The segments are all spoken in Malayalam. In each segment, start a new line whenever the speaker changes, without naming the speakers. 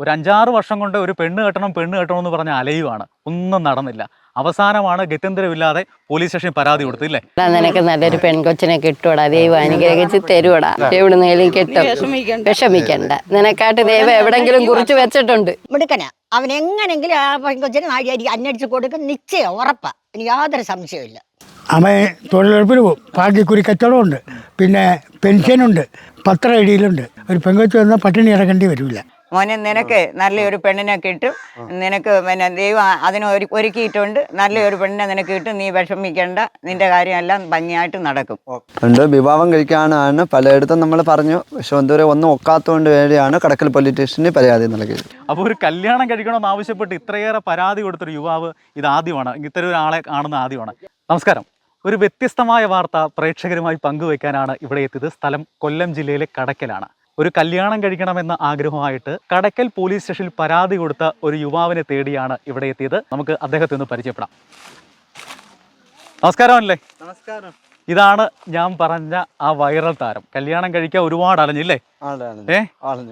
ഒരു അഞ്ചാറ് വർഷം കൊണ്ട് ഒരു പെണ്ണ് കെട്ടണം പെണ്ണ് കെട്ടണം എന്ന് പറഞ്ഞ അലയുവാണ്. ഒന്നും നടന്നില്ല. അവസാനമാണ് ഗത്യന്തരമില്ലാതെ പോലീസ് സ്റ്റേഷനിൽ പരാതി കൊടുത്തു ഇല്ലേ?
നിനക്ക് നല്ലൊരു പെൺകൊച്ചിനെ കിട്ടൂടാ ദൈവം അനുഗ്രഹിച്ച് തരുവടാ. എവിടുന്നേലും കിട്ടും. വിഷമിക്കണ്ട. നിനക്കാട്ട് ദൈവം എവിടെങ്കിലും കുറിച്ച് വെച്ചിട്ടുണ്ട്.
മിടുക്കനാ. അവൻ എങ്ങനെങ്കിലും ആ പെൺകൊച്ചിനെ നാടിയായിരിക്കും അന്വേഷിച്ച് കൊടുക്കും. നിശ്ചയം ഉറപ്പാ. എനിക്ക് യാതൊരു സംശയമില്ല
അവൻ തൊഴിലുറപ്പിന് പോകും ഭാഗ്യക്കുരി കച്ചവടമുണ്ട്. പിന്നെ പെൻഷനുണ്ട്. പത്ര ഇടിയിലുണ്ട് ഒരു പെൺകൊച്ചു വന്നാൽ പട്ടിണി ഇറങ്ങേണ്ടി വരില്ല
മോനെ നിനക്ക് നല്ലൊരു പെണ്ണിനെ കിട്ടും. നിനക്ക് പിന്നെ ദൈവം അതിന് ഒരു ഒരുക്കിയിട്ടുണ്ട്. നല്ലൊരു പെണ്ണിനെ നിനക്ക് കിട്ടും. നീ വിഷമിക്കേണ്ട. നിന്റെ കാര്യമെല്ലാം ഭംഗിയായിട്ട് നടക്കും.
വിവാഹം കഴിക്കാനാണ് പലയിടത്തും നമ്മൾ പറഞ്ഞു. പക്ഷെ എന്തോരം ഒന്നും ഒക്കാത്തതുകൊണ്ട് വേണ്ടിയാണ് കടക്കൽ പോലീസ് സ്റ്റേഷന് പരാതി നൽകിയത്.
അപ്പോൾ ഒരു കല്യാണം കഴിക്കണമെന്ന് ആവശ്യപ്പെട്ട് ഇത്രയേറെ പരാതി കൊടുത്തൊരു യുവാവ് ഇത് ആദ്യമാണ്. ഇത്തരം ഒരാളെ കാണുന്ന ആദ്യമാണ്. നമസ്കാരം. ഒരു വ്യത്യസ്തമായ വാർത്ത പ്രേക്ഷകരുമായി പങ്കുവയ്ക്കാനാണ് ഇവിടെ എത്തിയത്. സ്ഥലം കൊല്ലം ജില്ലയിലെ കടക്കലാണ്. ഒരു കല്യാണം കഴിക്കണമെന്ന ആഗ്രഹമായിട്ട് കടക്കൽ പോലീസ് സ്റ്റേഷനിൽ പരാതി കൊടുത്ത ഒരു യുവാവിനെ തേടിയാണ് ഇവിടെ എത്തിയത്. നമുക്ക് അദ്ദേഹത്തെ ഒന്ന് പരിചയപ്പെടാം. നമസ്കാരം അല്ലേ?
നമസ്കാരം.
ഇതാണ് ഞാൻ പറഞ്ഞ ആ വൈറൽ താരം. കല്യാണം കഴിക്കാൻ ഒരുപാട് അലഞ്ഞില്ലേ? ഏ?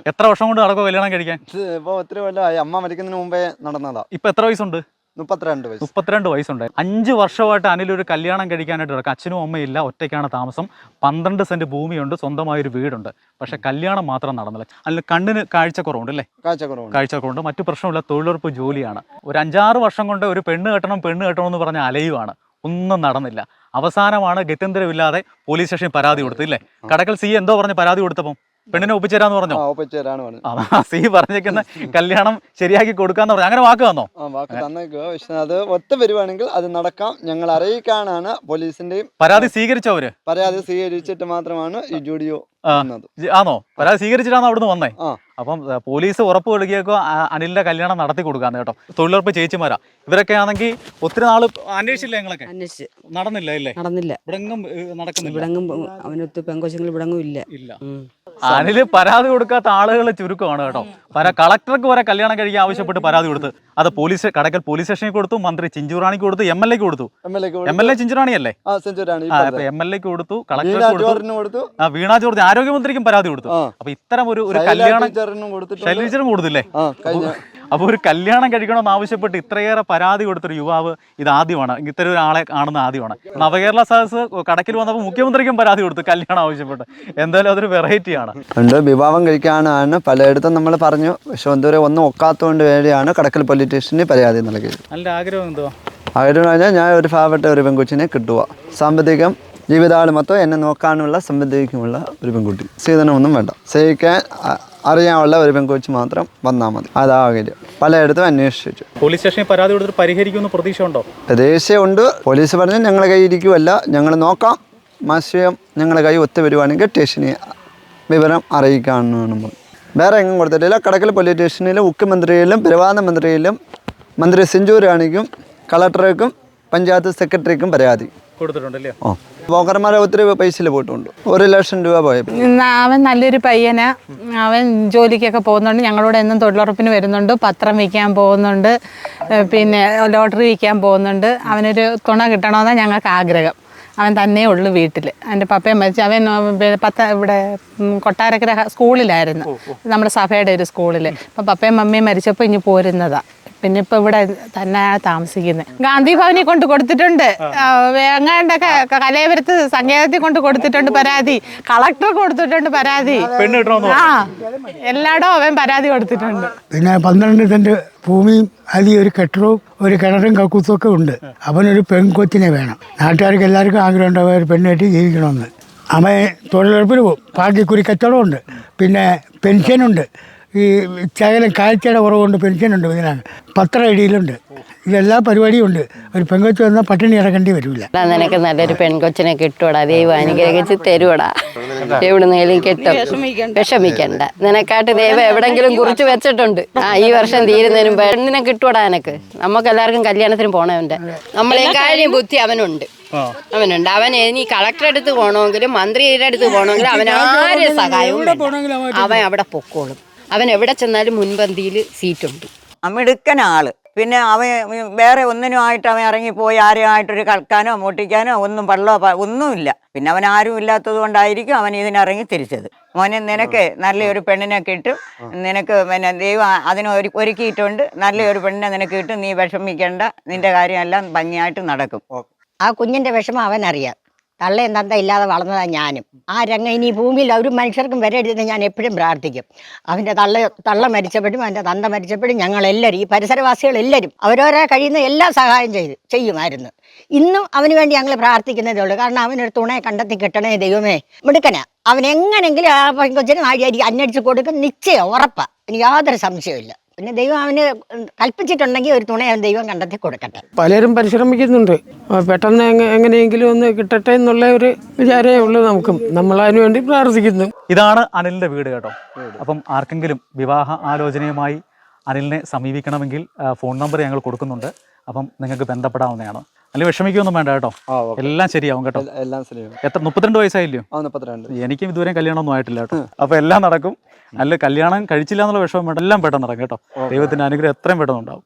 എത്ര വർഷം കൊണ്ട് നടക്കുമോ കല്യാണം കഴിക്കാൻ?
ഇപ്പൊ എത്ര ഒത്തിരി കൊല്ലമായി അമ്മ മരിക്കുന്നതിന് മുമ്പേ നടന്നതാ.
ഇപ്പൊ എത്ര വയസ്സുണ്ട്?
മുപ്പത്തിരണ്ട് വയസ്സ്.
മുപ്പത്തിരണ്ട് വയസ്സുണ്ടായി അഞ്ച് വർഷമായിട്ട് അനിൽ ഒരു കല്യാണം കഴിക്കാനായിട്ട് കിടക്കും. അച്ഛനും അമ്മയില്ല ഒറ്റയ്ക്കാണ് താമസം. പന്ത്രണ്ട് സെന്റ് ഭൂമിയുണ്ട് സ്വന്തമായൊരു വീടുണ്ട്. പക്ഷെ കല്യാണം മാത്രം നടന്നില്ല. അല്ല കണ്ണിന് കാഴ്ചക്കുറവുണ്ട് അല്ലേ?
കാഴ്ചക്കുറവുണ്ട്.
കാഴ്ചക്കുറവുണ്ട്. മറ്റു പ്രശ്നമില്ല തൊഴിലുറപ്പ് ജോലിയാണ്. ഒരു അഞ്ചാറ് വർഷം കൊണ്ട് ഒരു പെണ്ണ് കെട്ടണം പെണ്ണ് കെട്ടണം എന്ന് പറഞ്ഞ അലയുവാണ്. ഒന്നും നടന്നില്ല. അവസാനമാണ് ഗത്യന്തരമില്ലാതെ പോലീസ് സ്റ്റേഷനിൽ പരാതി കൊടുത്തു ഇല്ലേ? കടക്കൽ സി എന്തോ പറഞ്ഞ് പരാതി കൊടുത്തപ്പം. പെണ്ണിനെ ഒപ്പിച്ചേരാന്ന് പറഞ്ഞു? സി പറഞ്ഞേക്കുന്ന കല്യാണം ശരിയാക്കി കൊടുക്കാന്ന് പറഞ്ഞു. അങ്ങനെ വാക്ക് തന്നോ?
വാക്ക് തന്നേക്കുക പക്ഷെ അത് ഒത്ത വരുവാണെങ്കിൽ അത് നടക്കാം. ഞങ്ങൾ അറിയിക്കാനാണ് പോലീസിന്റെയും
പരാതി സ്വീകരിച്ചോ അവർ
പരാതി സ്വീകരിച്ചിട്ട് മാത്രമാണ് ഈ ജുഡിയോ
ആണോ പരാതി സ്വീകരിച്ചിട്ടാണ് അവിടുന്ന് വന്നേ?
ആ.
അപ്പം പോലീസ് ഉറപ്പ് കൊടുക്കുകയൊക്കെ അനിലിന്റെ കല്യാണം നടത്തി കൊടുക്കാന്ന് കേട്ടോ. തൊഴിലുറപ്പ് ചേച്ചിമാരാ. ഇവരൊക്കെ ആണെങ്കിൽ ഒത്തിരി നാൾ അന്വേഷിച്ചില്ല ഞങ്ങളൊക്കെ
അന്വേഷിച്ച്.
നടന്നില്ല ഇല്ലേ
നടന്നില്ല.
ഇവിടെങ്ങും നടക്കുന്നില്ല?
ഇവിടെങ്ങും അവനൊത്ത് പെങ്കോശങ്ങൾ ഇവിടെങ്ങും ഇല്ല.
ഇല്ല. അനിൽ പരാതി കൊടുക്കാത്ത ആളുകൾ ചുരുക്കമാണ് കേട്ടോ. പല കളക്ടർക്ക് വരെ കല്യാണം കഴിക്കാൻ ആവശ്യപ്പെട്ട് പരാതി കൊടുത്ത് അത് പോലീസ് കടക്കൽ പോലീസ് സ്റ്റേഷനിൽ കൊടുത്തു മന്ത്രി ചിഞ്ചുറാണിക്ക് കൊടുത്തു എം എൽ എക്ക് കൊടുത്തു.
M L
M Chinchurani. അല്ലേ എം എൽ എക്ക് കൊടുത്തു
കളക്ടർ
കളക്ടർക്ക് കൊടുത്തു. വീണ ജോർജ് ആരോഗ്യമന്ത്രിക്കും പരാതി കൊടുത്തു. അപ്പൊ ഇത്തരം ഒരു ഒരു കല്യാണം
ടീച്ചറിനും കൊടുത്തിട്ടുണ്ട്.
ശൈലജനും കൊടുത്തില്ലേ?
ആ കഴിഞ്ഞ
അപ്പോൾ ഒരു കല്യാണം കഴിക്കണമെന്ന് ആവശ്യപ്പെട്ട് ഇത്രയേറെ പരാതി കൊടുത്തൊരു യുവാവ് ഇത് ആദ്യമാണ്. ഇത്തരം ഒരാളെ കാണുന്ന ആദ്യമാണ്. നവകേരള സദസ് കടക്കിൽ വന്നപ്പോൾ മുഖ്യമന്ത്രിക്കും പരാതി കൊടുത്തു കല്യാണം ആവശ്യപ്പെട്ട്. എന്തായാലും അതൊരു വെറൈറ്റിയാണ്
ഉണ്ട് വിവാഹം കഴിക്കാനാണ് പലയിടത്തും നമ്മൾ പറഞ്ഞു. പക്ഷെ എന്തോരം ഒന്നും ഒക്കാത്തതുകൊണ്ട് വേണ്ടിയാണ് കടക്കൽ പോലീസ് സ്റ്റേഷനിൽ പരാതി നൽകിയത്.
നല്ല ആഗ്രഹം എന്തോ?
ആഗ്രഹം പറഞ്ഞാൽ ഞാൻ ഒരു പാവപ്പെട്ട ഒരു പെൺകുച്ചിനെ കിട്ടുക. സാമ്പത്തികം മൊത്തം എന്നെ നോക്കാനുള്ള സംബന്ധിക്കുമുള്ള ഒരു പെൺകുട്ടി. സീതനമൊന്നും വേണ്ട. സഹിക്കാൻ അ- അറിയാനുള്ള ഒരു പെൺകൊച്ച് മാത്രം വന്നാൽ മതി. അതാകില്ല പലയിടത്തും അന്വേഷിച്ചു.
പോലീസ് സ്റ്റേഷനിൽ പരാതി കൊടുത്തിട്ട് പരിഹരിക്കുമെന്ന് പ്രതീക്ഷ ഉണ്ടോ
പ്രതീക്ഷയുണ്ട് പോലീസ് പറഞ്ഞ് ഞങ്ങളെ കൈ ഇരിക്കുമല്ല ഞങ്ങൾ നോക്കാം. മാസം ഞങ്ങളെ കൈ ഒത്തു വരുവാണെങ്കിൽ സ്റ്റേഷനെ വിവരം അറിയിക്കാണെന്ന് വേറെ എങ്ങും കൊടുത്തിട്ടില്ല. കടക്കൽ പോലീസ് സ്റ്റേഷനിലും മുഖ്യമന്ത്രിയിലും പ്രവാദ മന്ത്രിയിലും മന്ത്രി സെഞ്ചൂരാണിക്കും കളക്ടർക്കും പഞ്ചായത്ത് സെക്രട്ടറിക്കും പരാതി.
കൊടുത്തിട്ടുണ്ടല്ലേ?
ഓ ഒത്തിരി പൈസയിൽ പോയിട്ടുണ്ട്. ഒരു ലക്ഷം രൂപ
അവൻ നല്ലൊരു പയ്യനാ. അവൻ ജോലിക്കൊക്കെ പോകുന്നുണ്ട്. ഞങ്ങളോട് എന്നും തൊഴിലുറപ്പിന് വരുന്നുണ്ട്. പത്രം വിൽക്കാൻ പോകുന്നുണ്ട്. പിന്നെ ലോട്ടറി വിൽക്കാൻ പോകുന്നുണ്ട്. അവനൊരു തുണ കിട്ടണമെന്നാണ് ഞങ്ങൾക്ക് ആഗ്രഹം. അവൻ തന്നെ ഉള്ളു വീട്ടിൽ അവന്റെ പപ്പയും മരിച്ചു. അവൻ പത്ത ഇവിടെ കൊട്ടാരക്കര സ്കൂളിലായിരുന്നു. നമ്മുടെ സഭയുടെ ഒരു സ്കൂളിൽ അപ്പം പപ്പയും മമ്മിയും മരിച്ചപ്പോൾ ഇനി പോരുന്നതാ. പിന്നെ ഇപ്പൊ ഇവിടെ തന്നെ താമസിക്കുന്നത് ഗാന്ധി ഭവനിൽ കൊണ്ട് കൊടുത്തിട്ടുണ്ട്. വേങ്ങാണ്ട കലേപുരത്ത് കലയപുരത്ത് സങ്കേതത്തിൽ കൊണ്ട് കൊടുത്തിട്ടുണ്ട് പരാതി. കളക്ടർ കൊടുത്തിട്ടുണ്ട് പരാതി. ആ എല്ലായിടവും അവൻ പരാതി കൊടുത്തിട്ടുണ്ട്.
പിന്നെ പന്ത്രണ്ട് സെന്റ് ഭൂമിയും അതിൽ ഒരു കെട്ടിടവും ഒരു കിണറും കക്കൂസും ഒക്കെ ഉണ്ട്. അവനൊരു പെൺകൊച്ചിനെ വേണം. നാട്ടുകാർക്ക് എല്ലാവർക്കും ആഗ്രഹം ഉണ്ടാവും ഒരു പെണ്ണായിട്ട് കെട്ടി ജീവിക്കണമെന്ന്. അവൻ തൊഴിലുറപ്പിന് പോകും. ഭാഗ്യക്കുരി കച്ചവടമുണ്ട് പിന്നെ പെൻഷനുണ്ട്. ഈ ശകലം കാഴ്ചയുടെ പെൻഷൻ പെൻഷനുണ്ട് ഇതിനാണ് പത്ര ഐഡിയിലുണ്ട് ഇതെല്ലാ പരിപാടിയും ഉണ്ട്. ഒരു പെൺകൊച്ചു വന്നാൽ പട്ടിണി ഇറങ്ങേണ്ടി വരില്ല
നിനക്ക് നല്ലൊരു പെൺകൊച്ചിനെ കിട്ടൂടാ. ദൈവം അനുഗ്രഹിച്ച് തരുവടാ എവിടുന്നേലും കിട്ടും. വിഷമിക്കണ്ട. നിനക്കാട്ട് ദൈവം എവിടെങ്കിലും കുറിച്ച് വെച്ചിട്ടുണ്ട്. ആ ഈ വർഷം തീരുന്നതിനും പെണ്ണിനെ കിട്ടൂടാ എനക്ക് നമുക്ക് എല്ലാവർക്കും കല്യാണത്തിന് നമ്മളെ നമ്മളെക്കാളും ബുദ്ധി അവനുണ്ട്. അവനുണ്ട്. അവൻ ഇനി കളക്ടറെ അടുത്ത് പോകണമെങ്കിലും മന്ത്രിയുടെ അടുത്ത് പോകണമെങ്കിലും അവൻ ആരും സഹായവും. അവൻ അവിടെ പൊക്കോളും. അവൻ എവിടെ ചെന്നാലും മുൻപന്തിയിൽ സീറ്റുണ്ട്.
അമിടുക്കൻ ആൾ പിന്നെ അവൻ വേറെ ഒന്നിനും ആയിട്ട് അവൻ ഇറങ്ങിപ്പോയി ആരെയായിട്ടൊരു കളക്കാനോ മുട്ടിക്കാനോ ഒന്നും പള്ളോ ഒന്നുമില്ല. പിന്നെ അവൻ ആരും ഇല്ലാത്തത് കൊണ്ടായിരിക്കും അവൻ ഇതിനിറങ്ങി തിരിച്ചത്. മോനെ നിനക്ക് നല്ലൊരു പെണ്ണിനെ കിട്ടും. നിനക്ക് പിന്നെ ദൈവം അതിന് ഒരു ഒരുക്കിയിട്ടുണ്ട്. നല്ലൊരു പെണ്ണിനെ നിനക്ക് കിട്ടും. നീ വിഷമിക്കേണ്ട. നിന്റെ കാര്യമെല്ലാം ഭംഗിയായിട്ട് നടക്കും.
ആ കുഞ്ഞിന്റെ വിഷമം അവനറിയാം. തള്ളയും തന്ത ഇല്ലാതെ വളർന്നതാ ഞാനും. ആ രംഗം ഇനി ഭൂമിയിൽ ഒരു മനുഷ്യർക്കും വരെ വരരുതെന്ന് ഞാൻ എപ്പോഴും പ്രാർത്ഥിക്കും. അവന്റെ തള്ള തള്ള മരിച്ചപ്പോഴും അവന്റെ തന്ത മരിച്ചപ്പോഴും ഞങ്ങളെല്ലാവരും ഈ പരിസരവാസികളെല്ലാവരും അവരോരാ കഴിയുന്ന എല്ലാ സഹായം ചെയ്ത് ചെയ്യുമായിരുന്നു. ഇന്നും അവന് വേണ്ടി ഞങ്ങൾ പ്രാർത്ഥിക്കുന്നതേ ഉള്ളൂ. കാരണം അവനൊരു തുണയെ കണ്ടെത്തി കിട്ടണേ ദൈവമേ. മിടുക്കനാ. അവൻ എങ്ങനെങ്കിലും ആ പെൺകൊച്ചിന് ആഴിയായിരിക്കും അന്വേഷിച്ച് കൊടുക്കും. നിശ്ചയം ഉറപ്പാണ് എനിക്ക് യാതൊരു സംശയമില്ല പിന്നെ ദൈവം അവന് കൽപ്പിച്ചിട്ടുണ്ടെങ്കിൽ ഒരു തുണ അവൻ ദൈവം കണ്ടെത്തി കൊടുക്കട്ടെ.
പലരും പരിശ്രമിക്കുന്നുണ്ട്. പെട്ടെന്ന് എങ്ങനെയെങ്കിലും ഒന്ന് കിട്ടട്ടെ എന്നുള്ള ഒരു വിചാരമേ ഉള്ളൂ നമുക്കും. നമ്മൾ അതിനു വേണ്ടി പ്രാർത്ഥിക്കുന്നു.
ഇതാണ് അനിലിന്റെ വീട് കേട്ടോ. അപ്പം ആർക്കെങ്കിലും വിവാഹ ആലോചനയുമായി അനിലിനെ സമീപിക്കണമെങ്കിൽ ഫോൺ നമ്പർ ഞങ്ങൾ കൊടുക്കുന്നുണ്ട്. അപ്പം നിങ്ങൾക്ക് ബന്ധപ്പെടാവുന്നതാണ്. അല്ലെങ്കിൽ വിഷമിക്കൊന്നും വേണ്ട കേട്ടോ. എല്ലാം ശരിയാവും കേട്ടോ.
എല്ലാം ശരിയാവും.
എത്ര മുപ്പത്തിരണ്ട് വയസ്സായില്ലയോ?
മുപ്പത്തിരണ്ട്.
എനിക്കും ഇതുവരെ കല്യാണം ഒന്നും ആയിട്ടില്ല കേട്ടോ. അപ്പൊ എല്ലാം നടക്കും. അല്ല കല്യാണം കഴിച്ചില്ല എന്നുള്ള വിഷമം എല്ലാം പെട്ടെന്ന് നടക്കും കേട്ടോ. ദൈവത്തിന്റെ അനുഗ്രഹം എത്രയും പെട്ടെന്ന് ഉണ്ടാവും.